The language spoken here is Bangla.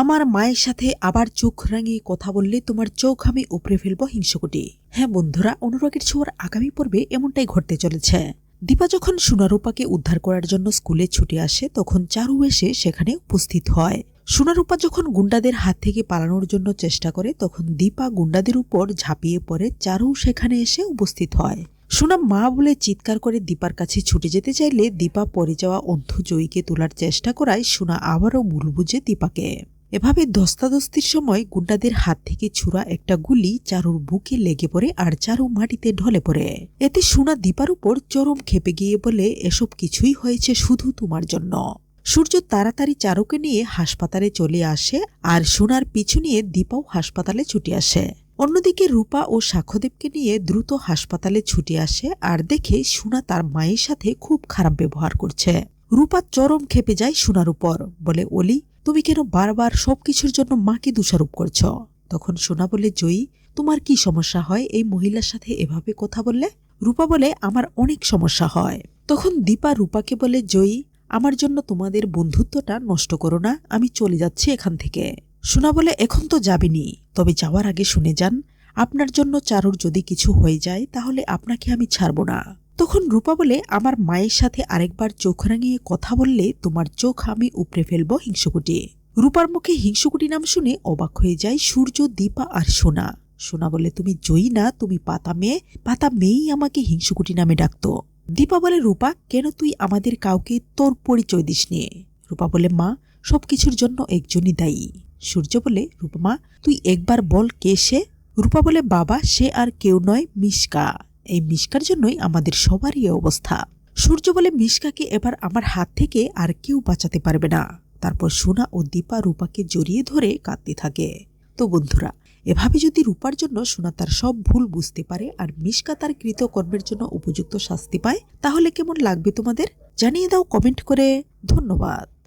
আমার মায়ের সাথে আবার চোখ রাঙিয়ে কথা বললে তোমার চোখ আমি উপড়ে ফেলব হিংসকুটি। হ্যাঁ বন্ধুরা, অনুরাগের ছোঁয়ার আগামী পর্বে এমনটাই ঘটতে চলেছে। দীপা যখন সোনারূপাকে উদ্ধার করার জন্য স্কুলে ছুটে আসে, তখন চারু এসে সেখানে উপস্থিত হয়। সোনারূপা যখন গুন্ডাদের হাত থেকে পালানোর জন্য চেষ্টা করে, তখন দীপা গুন্ডাদের উপর ঝাঁপিয়ে পড়ে, চারু সেখানে এসে উপস্থিত হয়। সোনা মা বলে চিৎকার করে দীপার কাছে ছুটে যেতে চাইলে দীপা পড়ে যাওয়া অন্ধ জয়ীকে তোলার চেষ্টা করায় সোনা আবারও ভুল বুঝে দীপাকে। এভাবে ধস্তাধস্তির সময় গুন্ডাদের হাত থেকে ছুরা একটা গুলি চারুর বুকে লেগে পড়ে আর চারু মাটিতে ঢলে পড়ে। এতে সোনা দীপার উপর চরম খেপে গিয়ে বলে, এসব কিছুই হয়েছে শুধু তোমার জন্য। সূর্য তাড়াতাড়ি চারুকে নিয়ে হাসপাতালে চলে আসে আর সোনার পিছু নিয়ে দীপাও হাসপাতালে ছুটে আসে। অন্যদিকে রূপা ও সাক্ষ্যদেবকে নিয়ে দ্রুত হাসপাতালে ছুটে আসে আর দেখে সোনা তার মায়ের সাথে খুব খারাপ ব্যবহার করছে। রূপা চরম খেপে যায় সোনার উপর। বলে, অলি, তুমি কেন বারবার সবকিছুর জন্য মাকে দোষারোপ করছ? তখন সোনা বলে, জয়ী, তোমার কি সমস্যা হয়? এই মহিলার সাথে এভাবে কথা বললে? রূপা বলে, আমার অনেক সমস্যা হয়। তখন দীপা রূপাকে বলে, জয়ী, আমার জন্য তোমাদের বন্ধুত্বটা নষ্ট করো না, আমি চলে যাচ্ছি এখান থেকে। সোনা বলে, এখন তো যাবিনি, তবে যাওয়ার আগে শুনে যান, আপনার জন্য চারুর যদি কিছু হয়ে যায়, তাহলে আপনাকে আমি ছাড়ব না। তখন রূপা বলে, আমার মায়ের সাথে আরেকবার চোখ রাঙিয়ে কথা বললে তোমার চোখ আমি উপড়ে ফেলব হিংসুকুটি। রূপার মুখে হিংসুকুটি নাম শুনে অবাক হয়ে যায় সূর্য, দীপা আর সোনা। সোনা বলে, তুমি জয়ী না, তুমি পাতা মেয়ে, পাতা মেয়েই আমাকে হিংসুকুটি নামে ডাকতো। দীপা বলে, রূপা, কেন তুই আমাদের কাউকে তোর পরিচয় দিস নিয়ে রূপা বলে, মা সব কিছুর জন্য একজনই দায়ী। সূর্য বলে, রূপা মা, তুই একবার বল কে সে? রূপা বলে, বাবা, সে আর কেউ নয়, মিশকা। এই মিশকার জন্যই আমাদের সবারই অবস্থা। সূর্য বলে মিশকাকে এবার আমার হাত থেকে আর কেউ বাঁচাতে পারবে না। তারপর সোনা ও দীপা রূপাকে জড়িয়ে ধরে কাঁদতে থাকে। তো বন্ধুরা, এভাবে যদি রূপার জন্য সোনা তার সব ভুল বুঝতে পারে আর মিশকা তার কৃতকর্মের জন্য উপযুক্ত শাস্তি পায়, তাহলে কেমন লাগবে তোমাদের? জানিয়ে দাও কমেন্ট করে। ধন্যবাদ।